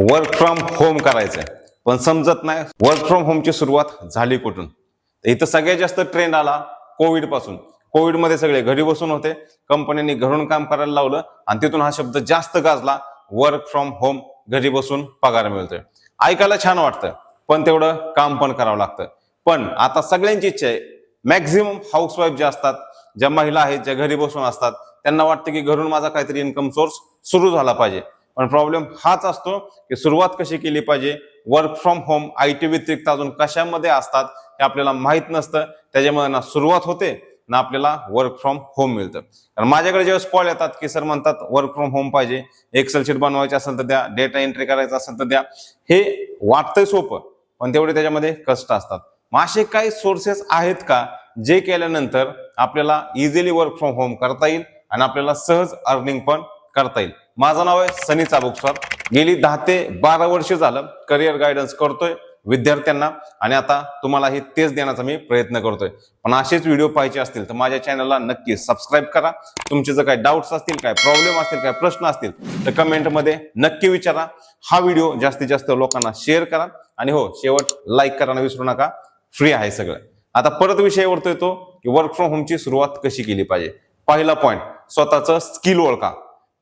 Work from home करायचंय. पण समजत नाही वर्क फ्रॉम होमची सुरुवात झाली कुठून? इथं सगळ्यात जास्त ट्रेंड आला कोविडपासून. सगळे घरी बसून होते कंपन्यांनी घरून काम करायला लावलं आणि तिथून हा शब्द जास्त गाजला वर्क फ्रॉम होम घरी बसून पगार मिळतोय. ऐकायला छान वाटतं पण तेवढं काम पण करावं लागतं. पण आता सगळ्यांची इच्छा आहे मॅक्झिमम हाऊसवाईफ ज्या असतात ज्या महिला आहेत ज्या घरी बसून असतात त्यांना वाटतं की घरून माझा काहीतरी इन्कम सोर्स सुरू झाला पाहिजे. पण प्रॉब्लेम हाच असतो की सुरुवात कशी केली पाहिजे? Work from home I T व्यतिरिक्त अजून कशामध्ये असतात हे आपल्याला माहीत नसतं. त्याच्यामुळे ना सुरुवात होते ना आपल्याला वर्क फ्रॉम होम मिळतं. कारण माझ्याकडे जेव्हा कॉल येतात की सर म्हणतात वर्क फ्रॉम होम पाहिजे. एक्सेल शीट बनवायची असेल तर द्या डेटा एंट्री करायचं असेल तर द्या. हे वाटतंय सोपं पण तेवढे त्याच्यामध्ये कष्ट असतात. मग असे काही सोर्सेस आहेत का जे केल्यानंतर आपल्याला इझिली वर्क फ्रॉम होम करता येईल आणि आपल्याला सहज अर्निंग पण करता येईल. माझं नाव आहे सनी चाबुक सर गेली दहा ते बारा वर्ष झालं करिअर गायडन्स करतोय विद्यार्थ्यांना. आणि आता तुम्हालाही तेच देण्याचा मी प्रयत्न करतोय. पण असेच व्हिडिओ पाहिजे असतील तर माझ्या चॅनलला नक्की सबस्क्राईब करा. तुमचे जर काही डाऊट्स असतील काय प्रॉब्लेम असतील काय प्रश्न असतील तर कमेंटमध्ये नक्की विचारा. हा व्हिडिओ जास्तीत जास्त लोकांना शेअर करा. आणि हो शेवट लाईक करायला विसरू नका. फ्री आहे सगळं. आता परत विषयावरतो येतो की वर्क फ्रॉम होमची सुरुवात कशी केली पाहिजे? पहिला पॉईंट स्वतःचं स्किल ओळखा.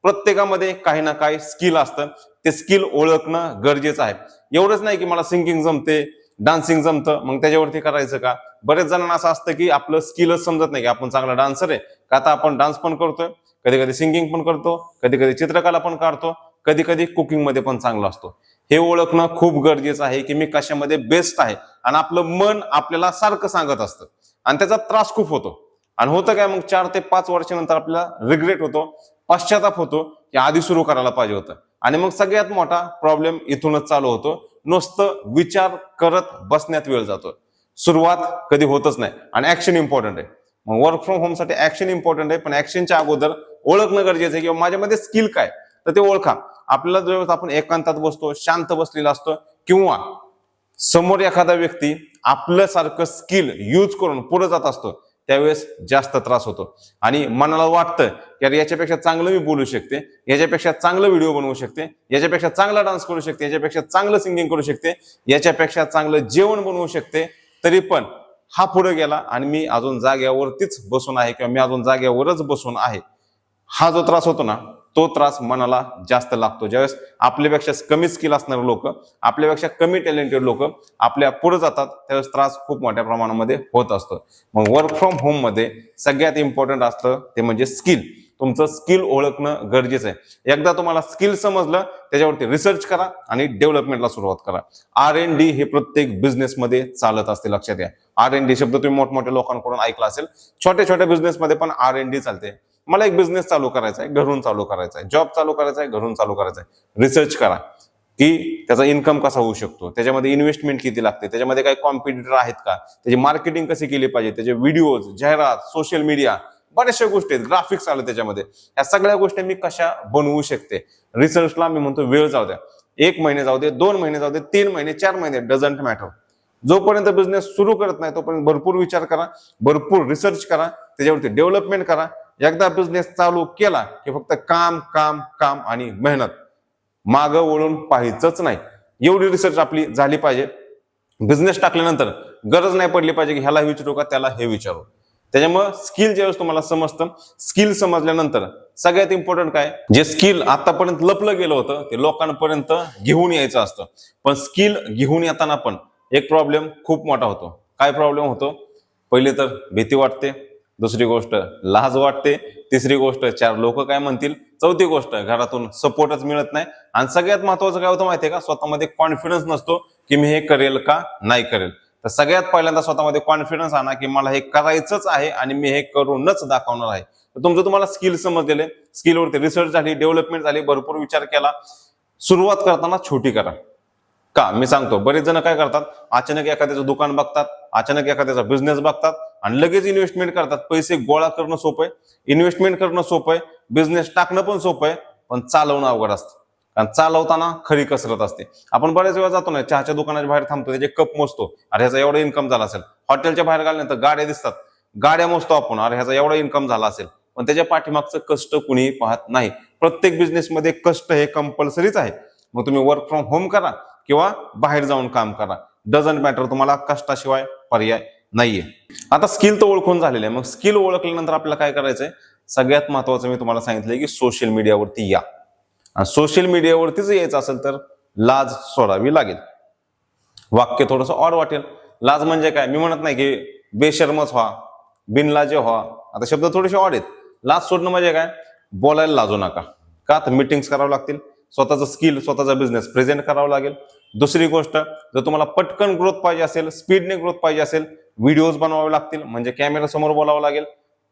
प्रत्येकामध्ये काही ना काही स्किल असतं. ते स्किल ओळखणं गरजेचं आहे. एवढंच नाही की मला सिंगिंग जमते डान्सिंग जमतं मग त्याच्यावरती करायचं का? बरेच जणांना असं असतं की आपलं स्किलच समजत नाही की आपण चांगला डान्सर आहे का आता आपण डान्स पण करतोय कधी कधी सिंगिंग पण करतो कधी कधी चित्रकला पण काढतो कधी कधी कुकिंगमध्ये पण चांगला असतो. हे ओळखणं खूप गरजेचं आहे की मी कशामध्ये बेस्ट आहे आणि आपलं मन आपल्याला सारखं सांगत असतं. आणि त्याचा त्रास खूप होतो. आणि होतं काय मग चार ते पाच वर्षानंतर आपल्याला रिग्रेट होतो. पश्चाताप होतो की आधी सुरू करायला पाहिजे होतं. आणि मग सगळ्यात मोठा प्रॉब्लेम इथूनच चालू होतो. नुसतं विचार करत बसण्यात वेळ जातो. सुरुवात कधी होतच नाही. आणि ऍक्शन इम्पॉर्टंट आहे. मग वर्क फ्रॉम होमसाठी ऍक्शन इम्पॉर्टंट आहे पण ऍक्शनच्या अगोदर ओळखणं गरजेचं आहे किंवा माझ्यामध्ये स्किल काय तर ते ओळखा. आपल्याला ज्यावेळेस आपण एकांतात बसतो शांत बसलेला असतो किंवा समोर एखादा व्यक्ती आपल्यासारखं स्किल यूज करून पुढे जात असतो त्यावेळेस जास्त त्रास होतो. आणि मनाला वाटतं की अरे याच्यापेक्षा चांगलं मी बोलू शकते याच्यापेक्षा चांगलं व्हिडिओ बनवू शकते याच्यापेक्षा चांगला डान्स करू शकते याच्यापेक्षा चांगलं सिंगिंग करू शकते याच्यापेक्षा चांगलं जेवण बनवू शकते. तरी पण हा पुढे गेला आणि मी अजून जाग्यावरतीच बसून आहे किंवा मी अजून जाग्यावरच बसून आहे. हा जो त्रास होतो ना तो त्रास मनाला जास्त लागतो. ज्यावेळेस आपल्यापेक्षा कमी स्किल असणारे लोक आपल्यापेक्षा कमी टॅलेंटेड लोक आपल्या पुढे जातात त्यावेळेस त्रास खूप मोठ्या प्रमाणामध्ये होत असतो. मग वर्क फ्रॉम होममध्ये सगळ्यात इम्पॉर्टंट असतं ते म्हणजे स्किल तुमचं स्किल ओळखणं गरजेचं आहे. एकदा तुम्हाला स्किल समजलं त्याच्यावरती रिसर्च करा आणि डेव्हलपमेंटला सुरुवात करा. आर एन डी हे प्रत्येक बिझनेसमध्ये चालत असते लक्षात घ्या. आर एन डी शब्द तुम्ही मोठमोठ्या लोकांकडून ऐकला असेल. छोट्या छोट्या बिझनेसमध्ये पण आर एन डी चालते. मला एक बिझनेस चालू करायचा आहे घरून चालू करायचा आहे जॉब चालू करायचा आहे घरून चालू करायचा आहे. रिसर्च करा की त्याचा इन्कम कसा होऊ शकतो त्याच्यामध्ये इन्व्हेस्टमेंट किती लागते त्याच्यामध्ये काही कॉम्पिटिटर आहेत का त्याची मार्केटिंग कशी केली पाहिजे त्याचे व्हिडिओज जाहिरात सोशल मीडिया बऱ्याचशा गोष्टी आहेत ग्राफिक्स आलं त्याच्यामध्ये. या सगळ्या गोष्टी मी कशा बनवू शकते? रिसर्चला मी म्हणतो वेळ जाऊ द्या. एक महिने जाऊ दे दोन महिने जाऊ दे तीन महिने चार महिने डझंट मॅटर जोपर्यंत बिझनेस सुरू करत नाही तोपर्यंत भरपूर विचार करा भरपूर रिसर्च करा त्याच्यावरती डेव्हलपमेंट करा एकदा बिझनेस चालू केला की फक्त काम काम काम आणि मेहनत. मागं वळून पाहायचंच नाही. एवढी रिसर्च आपली झाली पाहिजे. बिझनेस टाकल्यानंतर गरज नाही पडली पाहिजे की ह्याला विचारू का त्याला हे विचारू. त्याच्यामुळे स्किल ज्यावेळेस तुम्हाला समजतं स्किल समजल्यानंतर सगळ्यात इम्पॉर्टंट काय? जे स्किल आतापर्यंत लपलं गेलं होतं ते लोकांपर्यंत घेऊन यायचं असतं. पण स्किल घेऊन येताना पण एक प्रॉब्लेम खूप मोठा होतो. काय प्रॉब्लेम होतो? पहिले तर भीती वाटते. दुसरी गोष्ट लाज वाटते. तिसरी गोष्ट चार लोक काय म्हणतील? चौथी गोष्ट घरातून सपोर्टच मिळत नाही. आणि सगळ्यात महत्वाचं काय होतं माहितीये का? स्वतःमध्ये कॉन्फिडन्स नसतो की मी हे करेल का नाही करेल. तर सगळ्यात पहिल्यांदा स्वतःमध्ये कॉन्फिडन्स आणा की मला हे करायचंच आहे आणि मी हे करूनच दाखवणार आहे. तर तुमचं तुम्हाला स्किल समजलेले. स्किलवरती रिसर्च झाली डेव्हलपमेंट झाली भरपूर विचार केला. सुरुवात करताना छोटी करा. का? मी सांगतो बरेच जण काय करतात? अचानक एखाद्याचं दुकान बघतात अचानक एखाद्याचा बिझनेस बघतात आणि लगेच इन्व्हेस्टमेंट करतात. पैसे गोळा करणं सोपं आहे. इन्व्हेस्टमेंट करणं सोपं आहे. बिझनेस टाकणं पण सोपं आहे. पण चालवणं अवघड असतं. कारण चालवताना खरी कसरत असते. आपण बऱ्याच वेळा जातो ना चहाच्या दुकानाच्या बाहेर थांबतो त्याचे कप मोजतो. अरे ह्याचा एवढा इन्कम झाला असेल. हॉटेलच्या बाहेर गेल्यानंतर गाड्या दिसतात. गाड्या मोजतो आपण. अरे ह्याचा एवढा इन्कम झाला असेल. पण त्याच्या पाठीमागचं कष्ट कुणी पाहत नाही. प्रत्येक बिझनेसमध्ये कष्ट हे कंपल्सरीच आहे. मग तुम्ही वर्क फ्रॉम होम करा किंवा बाहेर जाऊन काम करा. डझंट मॅटर तुम्हाला कष्टाशिवाय पर्याय नाहीये. आता स्किल तर ओळखून झालेलं आहे. मग स्किल ओळखल्यानंतर आपल्याला काय करायचंय? सगळ्यात महत्वाचं मी तुम्हाला सांगितलंय की सोशल मीडियावरती या. आणि सोशल मीडियावरतीच यायचं असेल तर लाज सोडावी लागेल. वाक्य थोडंसं ऑड वाटेल. लाज म्हणजे काय? मी म्हणत नाही की बेशर्मच व्हा बिनलाजे व्हा. आता शब्द थोडेसे ऑड आहेत. लाज सोडणं म्हणजे काय? बोलायला लाजू नका. का? तर मिटिंग्स करावं लागतील. स्वतःचं स्किल स्वतःचा बिझनेस प्रेझेंट करावं लागेल. दुसरी गोष्ट जर तुम्हाला पटकन ग्रोथ पाहिजे असेल स्पीडने ग्रोथ पाहिजे असेल व्हिडिओज बनवावे लागतील म्हणजे कॅमेरा समोर बोलावं लागेल.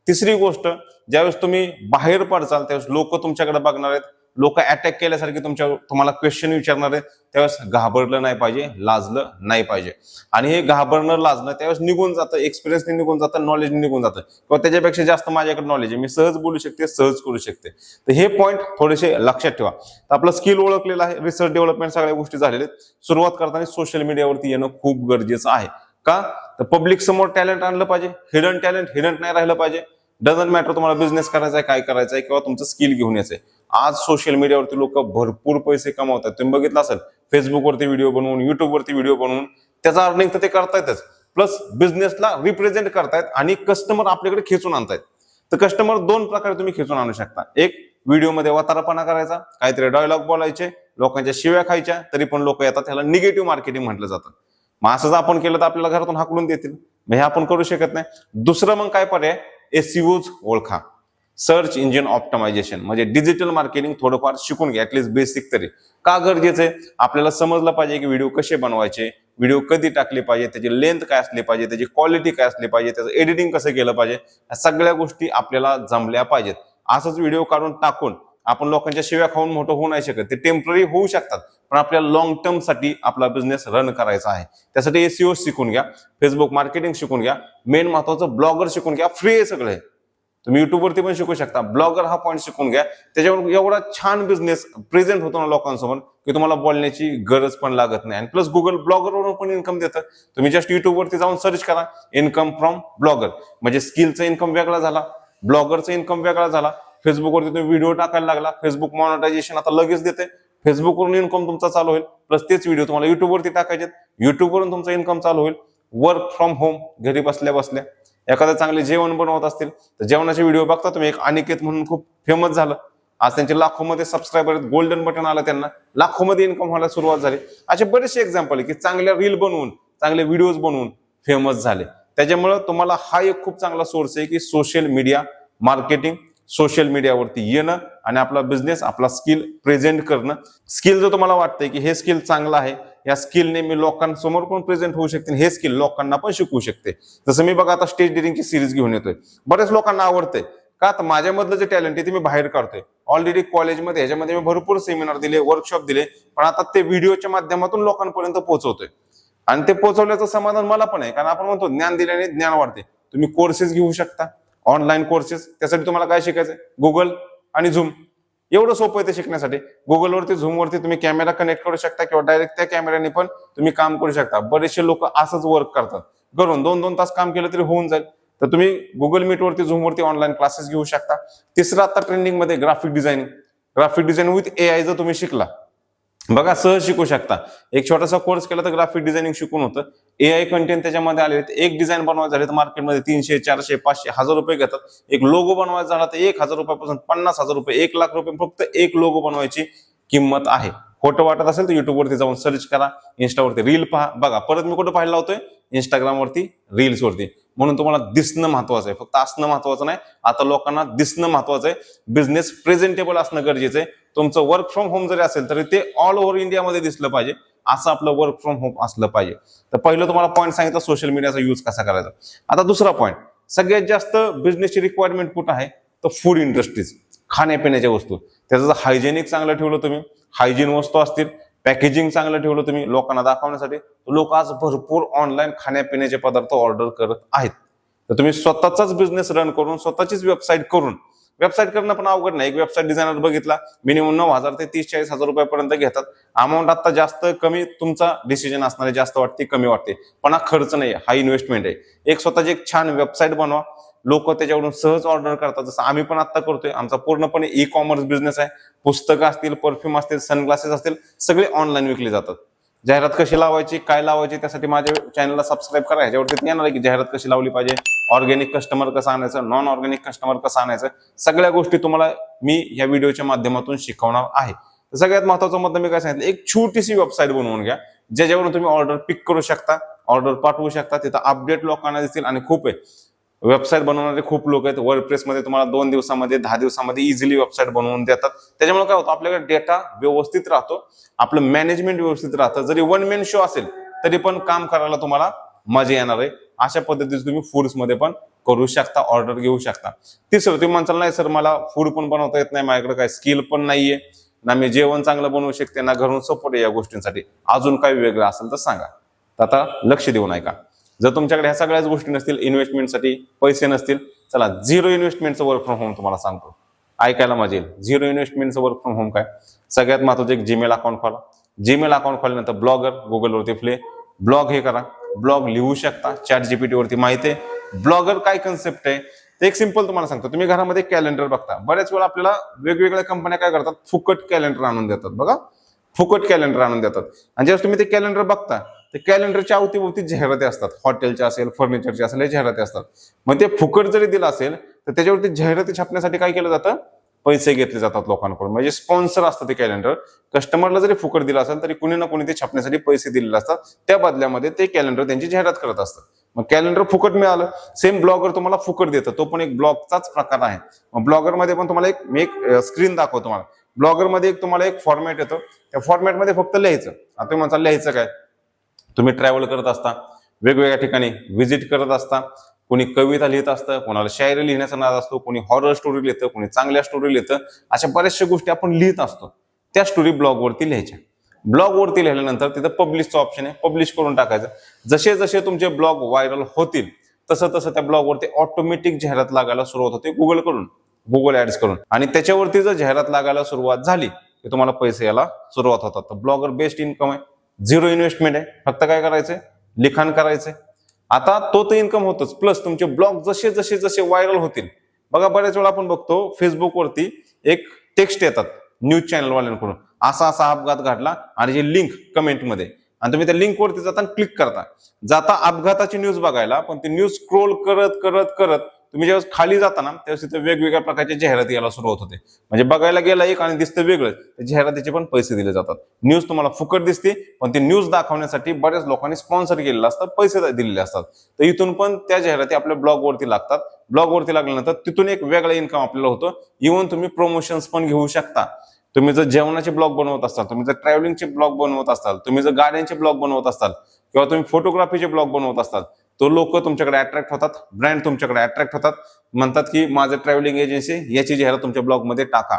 तिसरी गोष्ट ज्यावेळेस तुम्ही बाहेर पडचाल त्यावेळेस लोक तुमच्याकडे बघणार आहेत. लोक अटॅक केल्यासारखे तुमच्या तुम्हाला क्वेश्चन विचारणार आहेत. त्यावेळेस घाबरलं नाही पाहिजे लाजलं नाही पाहिजे. आणि हे घाबरणं लाजणं त्यावेळेस निघून जातं एक्सपिरियन्सने निघून जातं नॉलेज निघून जातं. किंवा त्याच्यापेक्षा जास्त माझ्याकडे नॉलेज आहे. मी सहज बोलू शकते सहज करू शकते. तर हे पॉईंट थोडेसे लक्षात ठेवा. तर आपलं स्किल ओळखलेलं आहे रिसर्च डेव्हलपमेंट सगळ्या गोष्टी झालेल्या आहेत. सुरुवात करताना सोशल मीडियावरती येणं खूप गरजेचं आहे. का? तर पब्लिक समोर टॅलेंट आणलं पाहिजे. हिडन टॅलेंट हिडन नाही राहिलं पाहिजे. डझंट मॅटर तुम्हाला बिझनेस करायचा आहे काय करायचं आहे किंवा तुमचं स्किल घेऊन यायचंय. आज सोशल मीडियावरती लोक भरपूर पैसे कमावतात. तुम्ही बघितलं असेल फेसबुकवरती व्हिडिओ बनवून युट्यूबवरती व्हिडिओ बनवून त्याचा अर्निंग तर ते करतायतच. प्लस बिझनेसला रिप्रेझेंट करतायत आणि कस्टमर आपल्याकडे खेचून आणतायत. तर कस्टमर दोन प्रकारे तुम्ही खेचून आणू शकता. एक व्हिडिओमध्ये वातारपणा करायचा. काहीतरी डायलॉग बोलायचे लोकांच्या शिव्या खायच्या तरी पण लोक येतात. त्याला निगेटिव्ह मार्केटिंग म्हटलं जातं. मग असं जर आपण केलं तर आपल्याला घरातून हाकलून देतील. मग हे आपण करू शकत नाही. दुसरं मग काय पर्याय? एसईओज ओळखा. सर्च इंजिन ऑप्टमायझेशन म्हणजे डिजिटल मार्केटिंग थोडंफार शिकून घ्या ॲटलिस्ट बेसिक तरी. का गरजेचं आहे? आपल्याला समजलं पाहिजे की व्हिडिओ कसे बनवायचे व्हिडिओ कधी टाकले पाहिजे त्याची लेंथ काय असली पाहिजे त्याची क्वालिटी काय असली पाहिजे त्याचं एडिटिंग कसं केलं पाहिजे या सगळ्या गोष्टी आपल्याला जमल्या पाहिजेत. असंच व्हिडिओ काढून टाकून आपण लोकांच्या शिव्या खाऊन मोठं होऊ नाही शकत. ते टेंपररी होऊ शकतात पण आपल्याला लॉंग टर्मसाठी आपला बिझनेस रन करायचा आहे. त्यासाठी एसीओ शिकून घ्या फेसबुक मार्केटिंग शिकून घ्या मेन महत्वाचं ब्लॉगर शिकून घ्या फ्री आहे सगळं. तुम्ही युट्यूबवरती पण शिकू शकता. ब्लॉगर हा पॉईंट शिकून घ्या. त्याच्यावर एवढा छान बिझनेस प्रेझेंट होतो ना लोकांसमोर की तुम्हाला बोलण्याची गरज पण लागत नाही. आणि प्लस गुगल ब्लॉगरवरून पण इन्कम देतं. तुम्ही जस्ट युट्यूबवरती जाऊन सर्च करा इन्कम फ्रॉम ब्लॉगर म्हणजे स्किलचा इन्कम वेगळा झाला ब्लॉगरचा इन्कम वेगळा झाला. फेसबुकवरती तुम्ही व्हिडिओ टाकायला लागला फेसबुक मॉनिटायझेशन आता लगेच देते. फेसबुकवरून इन्कम तुमचा चालू होईल. प्लस तेच व्हिडिओ तुम्हाला युट्यूबवरती टाकायचे युट्यूबवरून तुमचा इन्कम चालू होईल. वर्क फ्रॉम होम घरी बसल्या बसल्या. एखादं चांगले जेवण बनवत असतील तर जेवणाचे व्हिडिओ बघता तुम्ही. एक अनिकेत म्हणून खूप फेमस झालं. आज त्यांचे लाखोमध्ये सबस्क्रायबर आहेत. गोल्डन बटन आलं त्यांना. लाखोमध्ये इन्कम व्हायला सुरुवात झाली. असे बरेचसे एक्झाम्पल आहे की चांगल्या रील बनवून चांगले व्हिडिओज बनवून फेमस झाले. त्याच्यामुळं तुम्हाला हा एक खूप चांगला सोर्स आहे की सोशल मीडिया मार्केटिंग सोशल मीडियावरती येणं आणि आपला बिझनेस आपला स्किल प्रेझेंट करणं. स्किल जर तुम्हाला वाटतंय की हे स्किल चांगलं आहे या स्किलने मी लोकांसमोर पण प्रेझेंट होऊ शकते आणि हे स्किल लोकांना पण शिकवू शकते. जसं मी बघा आता स्टेज डिरिंगची सिरीज घेऊन येतोय. बरेच लोकांना आवडतंय. का तर माझ्यामधलं जे टॅलेंट आहे ते मी बाहेर काढतोय. ऑलरेडी कॉलेजमध्ये ह्याच्यामध्ये मी भरपूर सेमिनार दिले वर्कशॉप दिले पण आता ते व्हिडिओच्या माध्यमातून लोकांपर्यंत पोहोचवतोय. आणि ते पोहोचवल्याचं समाधान मला पण आहे कारण आपण म्हणतो ज्ञान दिल्याने ज्ञान वाढते. तुम्ही कोर्सेस घेऊ शकता. ऑनलाईन कोर्सेस त्यासाठी तुम्हाला काय शिकायचं गुगल आणि झूम एवढं सोपं आहे ते शिकण्यासाठी. गुगलवरती झूमवरती तुम्ही कॅमेरा कनेक्ट करू शकता किंवा डायरेक्ट त्या कॅमेऱ्याने पण तुम्ही काम करू शकता. बरेचसे लोक असंच वर्क करतात. करून दोन दोन तास काम केलं तरी होऊन जाईल. तर तुम्ही गुगल मीटवरती झूमवरती ऑनलाईन क्लासेस घेऊ शकता. तिसरं आता ट्रेंडिंगमध्ये graphic designing graphic design with A I जर तुम्ही शिकला बघा सहज शिकू शकता. एक छोटासा कोर्स केला तर ग्राफिक डिझायनिंग शिकून होतं. ए आय कंटेंट त्याच्यामध्ये आले एक डिझाईन बनवायचं झाले तर मार्केटमध्ये तीनशे चारशे पाचशे हजार रुपये घेतात. एक लोगो बनवायचा झाला तर एक हजार रुपयापासून पन्नास हजार रुपये एक लाख रुपये फक्त एक लोगो बनवायची किंमत आहे. खोटं वाटत असेल तर युट्यूबवरती जाऊन सर्च करा. इन्स्टावरती रील पहा. बघा परत मी कुठं पाहायला लावतोय? इंस्टाग्रामवरती रील्सवरती म्हणून तुम्हाला दिसणं महत्वाचं आहे. फक्त असणं महत्वाचं नाही. आता लोकांना दिसणं महत्वाचं आहे. बिझनेस प्रेझेंटेबल असणं गरजेचं आहे. तुमचं वर्क फ्रॉम होम जरी असेल तरी ते ऑल ओव्हर इंडियामध्ये दिसलं पाहिजे. असं आपलं वर्क फ्रॉम होम असलं पाहिजे. तर पहिलं तुम्हाला पॉईंट सांगितलं सोशल मीडियाचा यूज कसा करायचा. आता दुसरा पॉईंट सगळ्यात जास्त बिझनेसची रिक्वायरमेंट कुठं आहे? तर फूड इंडस्ट्रीज खाण्यापिण्याच्या वस्तू. त्याचं हायजेनिक चांगलं ठेवलं तुम्ही हायजीन वस्तू असतील पॅकेजिंग चांगलं ठेवलं तुम्ही लोकांना दाखवण्यासाठी लोक आज भरपूर ऑनलाईन खाण्यापिण्याचे पदार्थ ऑर्डर करत आहेत. तर तुम्ही स्वतःचाच बिझनेस रन करून स्वतःचीच वेबसाईट करून वेबसाईट करणं पण अवघड नाही. एक वेबसाईट डिझायनर बघितला मिनिमम नऊ हजार ते तीस चाळीस हजार रुपयापर्यंत घेतात. अमाऊंट आता जास्त कमी तुमचा डिसिजन असणारे जास्त वाटते कमी वाटते. पण हा खर्च नाही हा इन्व्हेस्टमेंट आहे. एक स्वतःची एक छान वेबसाईट बनवा. लोक त्याच्यावरून सहज ऑर्डर करतात. जसं आम्ही पण आता करतोय. आमचा पूर्णपणे ई कॉमर्स बिझनेस आहे. पुस्तकं असतील परफ्यूम असतील सनग्लासेस असतील सगळे ऑनलाईन विकले जातात. जाहिरात कशी लावायची काय लावायची त्यासाठी माझ्या चॅनलला सबस्क्राईब करा. ह्याच्यावरती येणार आहे की जाहिरात कशी लावली पाहिजे ऑर्गॅनिक कस्टमर कसं आणायचं नॉन ऑर्गॅनिक कस्टमर कसं आणायचं सगळ्या गोष्टी तुम्हाला मी या व्हिडिओच्या माध्यमातून शिकवणार आहे. सगळ्यात महत्वाचं मुद्दा मी काय सांगितलं? एक छोटीशी वेबसाईट बनवून घ्या ज्याच्यावरून तुम्ही ऑर्डर पिक करू शकता ऑर्डर पाठवू शकता. तिथं अपडेट लोकांना दिसतील आणि खूप आहे. वेबसाईट बनवणारे खूप लोक आहेत. वर्डप्रेसमध्ये तुम्हाला दोन दिवसामध्ये दहा दिवसामध्ये इझिली वेबसाईट बनवून देतात. त्याच्यामुळे काय होतं? आपल्याकडे डेटा व्यवस्थित राहतो. आपलं मॅनेजमेंट व्यवस्थित राहतं. जरी वन मॅन शो असेल तरी पण काम करायला तुम्हाला मजा येणार आहे. अशा पद्धतीचे तुम्ही फूड्समध्ये पण करू शकता ऑर्डर घेऊ शकता. तिसरं तुम्ही म्हणताल नाही सर मला फूड पण बनवता येत नाही. माझ्याकडे काय स्किल पण नाहीये. ना मी जेवण चांगलं बनवू शकते ना घरून सपोर्ट या गोष्टींसाठी. अजून काही वेगळं असेल तर सांगा. तर आता लक्ष देऊन ऐका. जर तुमच्याकडे ह्या सगळ्याच गोष्टी नसतील इन्व्हेस्टमेंटसाठी पैसे नसतील चला झिरो इन्व्हेस्टमेंटचं वर्क फ्रॉम होम तुम्हाला सांगतो. ऐकायला मजा येईल झिरो इन्व्हेस्टमेंटचं वर्क फ्रॉम होम काय? सगळ्यात महत्वाचं एक जीमेल अकाउंट खोला. जीमेल अकाउंट खोलल्यानंतर ब्लॉगर गुगलवरती प्ले ब्लॉग हे करा. ब्लॉग लिहू शकता. चॅट जीपीटीवरती माहिती आहे. ब्लॉगर काय कन्सेप्ट आहे? ते एक सिंपल तुम्हाला सांगतो. तुम्ही घरामध्ये कॅलेंडर बघता. बऱ्याच वेळा आपल्याला वेगवेगळ्या कंपन्या काय करतात? फुकट कॅलेंडर आणून देतात. बघा. फुकट कॅलेंडर आणून देतात. आणि ज्यावेळेस तुम्ही ते कॅलेंडर बघता ते कॅलेंडरच्या अवतीभोवती जाहिराती असतात. हॉटेलच्या असेल फर्निचरच्या असेल जाहिराती असतात. मग ते फुकट जरी दिलं असेल तर त्याच्यावरती जाहिराती छापण्यासाठी काय केलं जातं? पैसे घेतले जातात लोकांकडून. म्हणजे स्पॉन्सर असतं ते कॅलेंडर कस्टमरला जरी फुकट दिलं असेल तरी कुणी ना कुणी ते छापण्यासाठी पैसे दिलेले असतात. त्या बदल्यामध्ये ते कॅलेंडर त्यांची जाहिरात करत असतात मग कॅलेंडर फुकट मिळालं. सेम ब्लॉगर तुम्हाला फुकट देतं. तो पण एक ब्लॉगचाच प्रकार आहे. मग ब्लॉगरमध्ये पण तुम्हाला एक मी एक स्क्रीन दाखवतो तुम्हाला. ब्लॉगरमध्ये एक तुम्हाला एक फॉर्मॅट येतो. त्या फॉर्मॅटमध्ये फक्त लिहायचं. आता तुम्ही म्हणता लिहायचं काय? तुम्ही ट्रॅव्हल करत असता वेगवेगळ्या ठिकाणी व्हिजिट करत असता कोणी कविता लिहित असतं कोणाला शायरी लिहिण्याचा नाद असतो कोणी हॉरर स्टोरी लिहितं कोणी चांगल्या स्टोरी लिहितं अशा बऱ्याचशा गोष्टी आपण लिहित असतो. त्या स्टोरी ब्लॉगवरती लिहायच्या. ब्लॉगवरती लिहिल्यानंतर तिथं पब्लिशचं ऑप्शन आहे पब्लिश करून टाकायचं. जसे जसे तुमचे ब्लॉग व्हायरल होतील तसं तसं त्या ब्लॉगवरती ऑटोमॅटिक जाहिरात लागायला सुरुवात होते गुगल करून गुगल ऍड्स करून आणि त्याच्यावरती जर जाहिरात लागायला सुरुवात झाली की तुम्हाला पैसे यायला सुरुवात होतात. तर ब्लॉगर बेस्ट इन्कम आहे. झिरो इन्व्हेस्टमेंट आहे. फक्त काय करायचंय? लिखाण करायचंय. आता तो तर इन्कम होतच. प्लस तुमचे ब्लॉग जसे जसे जसे व्हायरल होतील. बघा बऱ्याच वेळा आपण बघतो फेसबुकवरती एक टेक्स्ट येतात न्यूज चॅनलवाल्यांकडून असा असा अपघात घडला आणि जे लिंक कमेंटमध्ये आणि तुम्ही त्या लिंकवरती जाता क्लिक करता. जाता अपघाताची न्यूज बघायला पण ती न्यूज स्क्रोल करत करत करत तुम्ही ज्यावेळेस खाली जाता ना त्यावेळेस तिथे वेगवेगळ्या प्रकारच्या जाहिराती यायला सुरुवात होते. म्हणजे बघायला गेला एक आणि दिसतं वेगळं त्या जाहिरातीचे पण पैसे दिले जातात. न्यूज तुम्हाला फुकट दिसते पण ती न्यूज दाखवण्यासाठी बऱ्याच लोकांनी स्पॉन्सर केलेलं असतं पैसे दिलेले असतात. तर इथून पण त्या जाहिराती आपल्या ब्लॉगवरती लागतात. ब्लॉगवरती लागल्यानंतर तिथून एक वेगळा इन्कम आपल्याला होतो. इव्हन तुम्ही प्रमोशन्स पण घेऊ शकता. तुम्ही जर जेवणाचे ब्लॉग बनवत असाल तुम्ही जर ट्रॅव्हलिंगचे ब्लॉग बनवत असाल तुम्ही जर गाड्यांचे ब्लॉग बनवत असाल किंवा तुम्ही फोटोग्राफीचे ब्लॉग बनवत असाल तो लोक तुमच्याकडे अट्रॅक्ट होतात ब्रँड तुमच्याकडे अट्रॅक्ट होतात. म्हणतात की माझं ट्रॅव्हलिंग एजन्सी याची जाहिरात तुमच्या ब्लॉगमध्ये टाका.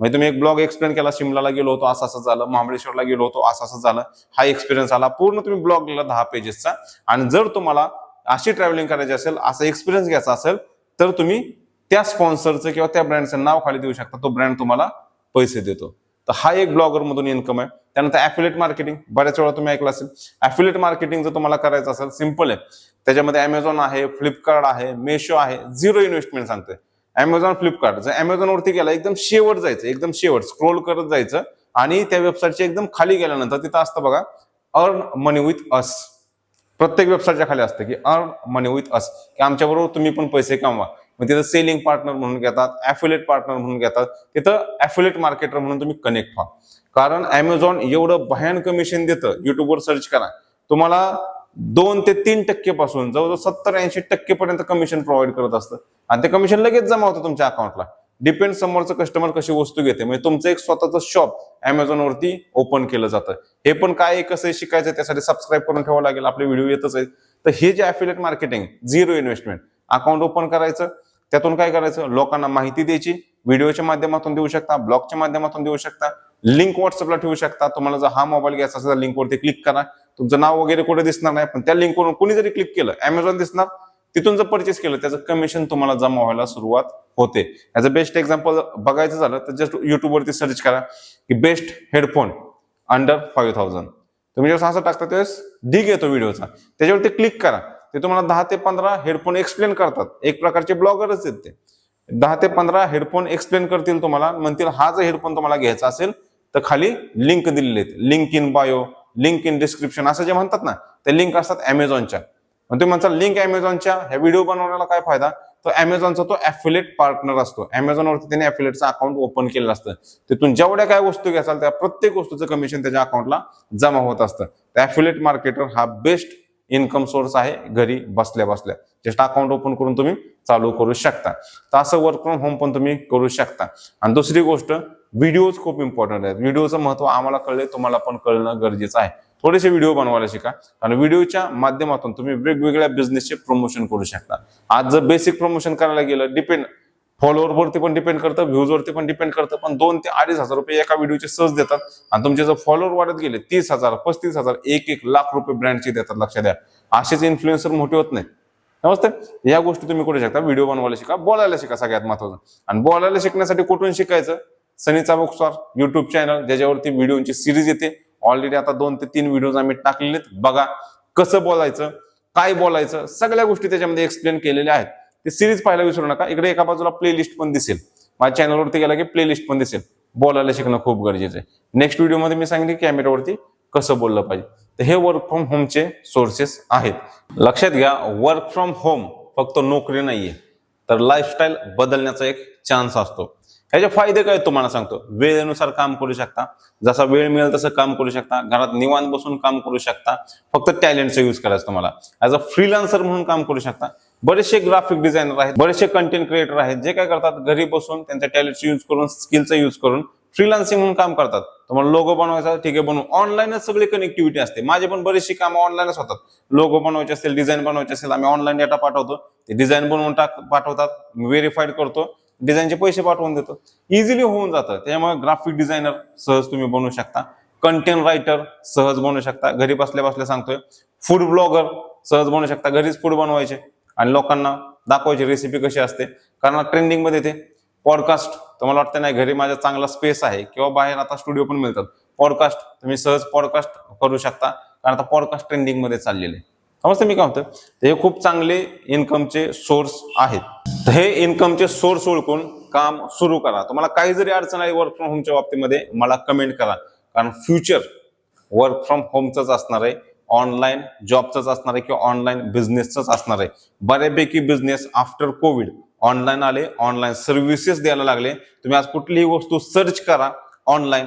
म्हणजे तुम्ही एक ब्लॉग एक्सप्लेन केला शिमलाला गेलो होतो असं असं झालं महाबळेश्वरला गेलो होतो असं असं झालं. हा एक्सपिरियन्स आला. पूर्ण तुम्ही ब्लॉग लिहिला दहा पेजेसचा आणि जर तुम्हाला अशी ट्रॅव्हलिंग करायची असेल असा एक्सपिरियन्स घ्यायचा असेल तर तुम्ही त्या स्पॉन्सरचं किंवा त्या ब्रँडचं नाव खाली देऊ शकता. तो ब्रँड तुम्हाला पैसे देतो. तर हा एक ब्लॉगरमधून इन्कम आहे. त्यानंतर ऍफिलेट मार्केटिंग बऱ्याच वेळा तुम्ही ऐकलं असेल. ऍफिलेट मार्केटिंग जर तुम्हाला करायचं असेल सिंपल आहे. त्याच्यामध्ये अमेझॉन आहे फ्लिपकार्ट आहे मेशो आहे झिरो इन्व्हेस्टमेंट सांगतोय. अमेझॉन फ्लिपकार्ट जर अमेझॉनवरती गेला एकदम शेवट जायचं एकदम शेवट. स्क्रोल करत जायचं आणि त्या वेबसाईटच्या एकदम खाली गेल्यानंतर तिथं असतं बघा अर्न मनी विथ अस प्रत्येक वेबसाईटच्या खाली असतं की अर्न मनी विथ अस की आमच्याबरोबर तुम्ही पण पैसे कमवा. मग तिथं सेलिंग पार्टनर म्हणून घेतात ऍफिलेट पार्टनर म्हणून घेतात. तिथं ऍफिलेट मार्केटर म्हणून तुम्ही कनेक्ट व्हा. कारण अमेझॉन एवढं भयान कमिशन देतं. युट्यूबवर सर्च करा. तुम्हाला दोन ते तीन टक्केपासून जवळजवळ सत्तर ऐंशी टक्केपर्यंत कमिशन प्रोव्हाइड करत असतं. आणि ते कमिशन लगेच जमा होतं तुमच्या अकाउंटला डिपेंड समोरचं कस्टमर कशी वस्तू घेते. म्हणजे तुमचं एक स्वतःचं शॉप अमेझॉन वरती ओपन केलं जातं. हे पण काय कसं आहे शिकायचं त्यासाठी सबस्क्राईब करून ठेवावं लागेल. आपले व्हिडिओ येतच आहेत. तर हे जे affiliate marketing zero investment account open करायचं. त्यातून काय करायचं? लोकांना माहिती द्यायची. व्हिडिओच्या माध्यमातून देऊ शकता ब्लॉगच्या माध्यमातून देऊ शकता. लिंक व्हॉट्सअपला ठेवू शकता. तुम्हाला जर हा मोबाईल घ्यायचा असेल तर लिंकवरती क्लिक करा. तुमचं नाव वगैरे कुठे दिसणार नाही पण त्या लिंकवरून कुणी जरी क्लिक केलं अमेझॉन दिसणार तिथून जर परचेस केलं त्याचं कमिशन तुम्हाला जमा व्हायला सुरुवात होते. याचं बेस्ट एक्झाम्पल बघायचं झालं तर जस्ट युट्यूबवरती सर्च करा की best headphone under five thousand तुम्ही जेव्हा असं टाकता त्यावेळेस ढीग येतो व्हिडिओचा त्याच्यावरती क्लिक करा. ते तुम्हाला दहा ते पंधरा हेडफोन एक्सप्लेन करतात. एक प्रकारचे ब्लॉगरच आहेत ते. दहा ते पंधरा हेडफोन एक्सप्लेन करतील तुम्हाला म्हणतील हा जर हेडफोन तुम्हाला घ्यायचा असेल तर खाली लिंक दिलेले आहेत. Link in bio link in description असं जे म्हणतात ना ते लिंक असतात अमेझॉनच्या मग तुम्ही म्हणता लिंक अमेझॉनच्या ह्या व्हिडिओ बनवण्याला काय फायदा? तो अमेझॉनचा तो ऍफिलेट पार्टनर असतो. अमेझॉनवरती त्याने ऍफिलेटचं अकाउंट ओपन केलेलं असतं. तिथून जेवढ्या काय वस्तू घ्याल त्या प्रत्येक वस्तूचं कमिशन त्याच्या अकाउंटला जमा होत असतं. ऍफिलेट मार्केटर हा बेस्ट इन्कम सोर्स आहे घरी बसल्या बसल्या. जस्ट अकाउंट ओपन करून तुम्ही चालू करू शकता. तर असं वर्क फ्रॉम होम पण तुम्ही करू शकता. आणि दुसरी गोष्ट व्हिडिओज खूप इम्पॉर्टंट आहेत. व्हिडिओचं महत्त्व आम्हाला कळले तुम्हाला पण कळणं गरजेचं आहे. थोडेसे व्हिडिओ बनवायला शिका. आणि व्हिडिओच्या माध्यमातून तुम्ही वेगवेगळ्या बिझनेसचे प्रमोशन करू शकता. आज जर बेसिक प्रमोशन करायला गेलं डिपेंड फॉलोअरवरती पण डिपेंड करतं व्ह्यूजवरती पण डिपेंड करतं पण दोन ते अडीच हजार रुपये एका व्हिडिओचे सहज देतात. आणि तुमचे जर फॉलोअर वाढत गेले तीस हजार पस्तीस हजार एक एक लाख रुपये ब्रँडचे देतात लक्षात द्या. असेच इन्फ्लुएन्सर मोठे होत नाही नमस्ते. या गोष्टी तुम्ही करू शकता. व्हिडिओ बनवायला शिका बोलायला शिका सगळ्यात महत्वाचं. आणि बोलायला शिकण्यासाठी कुठून शिकायचं? सनीचा बुक्सवार युट्यूब चॅनल ज्याच्यावरती व्हिडिओची सिरीज येते. ऑलरेडी आता दोन ते तीन व्हिडिओज आम्ही टाकलेले आहेत बघा कसं बोलायचं काय बोलायचं सगळ्या गोष्टी त्याच्यामध्ये एक्सप्लेन केलेल्या आहेत. ते सिरीज पाहायला विसरू नका. इकडे एका बाजूला प्लेलिस्ट पण दिसेल. माझ्या चॅनलवरती गेला की प्लेलिस्ट पण दिसेल. बोलायला शिकणं खूप गरजेचं आहे. नेक्स्ट व्हिडिओमध्ये मी सांगितले कॅमेऱ्यावरती कसं बोललं पाहिजे. तर हे वर्क फ्रॉम होमचे सोर्सेस आहेत. लक्षात घ्या वर्क फ्रॉम होम फक्त नोकरी नाहीये. तर लाईफस्टाईल बदलण्याचा एक चान्स असतो. ह्याचे फायदे काय तुम्हाला सांगतो. वेळेनुसार काम करू शकता. जसा वेळ मिळेल तसं काम करू शकता. घरात निवांत बसून काम करू शकता. फक्त टॅलेंटचा यूज करायचं तुम्हाला. ॲज अ फ्रीलान्सर म्हणून काम करू शकता. बरेचसे ग्राफिक डिझायनर आहेत बरेचसे कंटेंट क्रिएटर आहेत जे काय करतात घरी बसून त्यांच्या टॅलेंटचा यूज करून स्किलचा यूज करून फ्रीलान्सिंग म्हणून काम करतात. तुम्हाला लोगो बनवायचा ठीक आहे बनवू. ऑनलाईनच सगळी कनेक्टिव्हिटी असते. माझे पण बरेचशी कामं ऑनलाईनच होतात. लोगो बनवायचे असेल डिझाईन बनवायचे असेल आम्ही ऑनलाईन डेटा पाठवतो. ते डिझाईन बनवून टाक पाठवतात. व्हेरीफाईड करतो. डिझाईनचे पैसे पाठवून देतो. इझिली होऊन जातं. त्यामुळे ग्राफिक डिझायनर सहज तुम्ही बनवू शकता. कंटेंट रायटर सहज बनवू शकता. घरी बसल्या बसल्या सांगतोय. फूड ब्लॉगर सहज बनवू शकता. घरीच फूड बनवायचे. आणि लोकांना दाखवायची रेसिपी कशी असते? कारण ट्रेंडिंगमध्ये ते पॉडकास्ट तुम्हाला वाटतं नाही घरी माझा चांगला स्पेस आहे किंवा बाहेर आता स्टुडिओ पण मिळतात. पॉडकास्ट तुम्ही सहज पॉडकास्ट करू शकता. कारण आता पॉडकास्ट ट्रेंडिंगमध्ये चाललेले. समजतं मी काय म्हणतो तर हे खूप चांगले इन्कमचे सोर्स आहेत. तर हे इन्कमचे सोर्स ओळखून काम सुरू करा. तुम्हाला काही जरी अडचण आहे वर्क फ्रॉम होमच्या बाबतीमध्ये मला कमेंट करा. कारण फ्युचर वर्क फ्रॉम होमचंच असणार आहे. ऑनलाईन जॉबचाच असणार आहे किंवा ऑनलाईन बिझनेसचाच असणार आहे. बऱ्यापैकी बिझनेस आफ्टर कोविड ऑनलाईन आले ऑनलाईन सर्व्हिसेस द्यायला लागले. तुम्ही आज कुठलीही वस्तू सर्च करा ऑनलाईन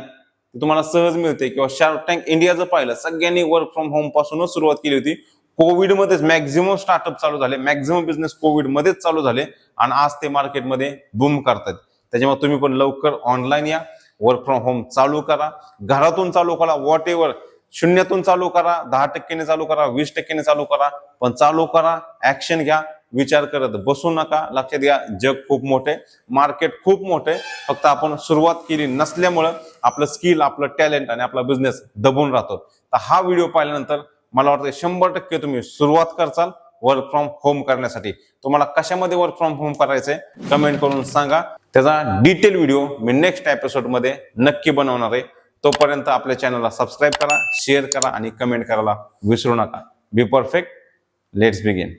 तुम्हाला सहज मिळते. किंवा शार्क टँक इंडिया जर पाहिलं सगळ्यांनी वर्क फ्रॉम होम पासूनच सुरुवात केली होती. कोविडमध्येच मॅक्झिमम स्टार्टअप चालू झाले. मॅक्झिमम बिझनेस कोविडमध्येच चालू झाले. आणि आज ते मार्केटमध्ये बूम करतात त्याच्यामुळे तुम्ही पण लवकर ऑनलाईन या. वर्क फ्रॉम होम चालू करा. घरातून चालू करा. वॉट एव्हर शून्यातून चालू करा दहा टक्क्याने चालू करा वीस टक्क्याने चालू करा पण चालू करा ऍक्शन घ्या विचार करत बसू नका. लक्षात घ्या जग खूप मोठे मार्केट खूप मोठे फक्त आपण सुरुवात केली नसल्यामुळं आपलं स्किल आपलं टॅलेंट आणि आपला बिझनेस दबून राहतो. तर हा व्हिडिओ पाहिल्यानंतर मला वाटतं शंभर टक्के तुम्ही सुरुवात करचाल वर्क फ्रॉम होम करण्यासाठी. तुम्हाला कशामध्ये वर्क फ्रॉम होम करायचंय कमेंट करून सांगा. त्याचा डिटेल व्हिडिओ मी नेक्स्ट एपिसोडमध्ये नक्की बनवणार आहे. तोपर्यंत आपल्या चॅनलला सबस्क्राईब करा शेअर करा आणि कमेंट करायला विसरू नका. Be perfect. Let's begin.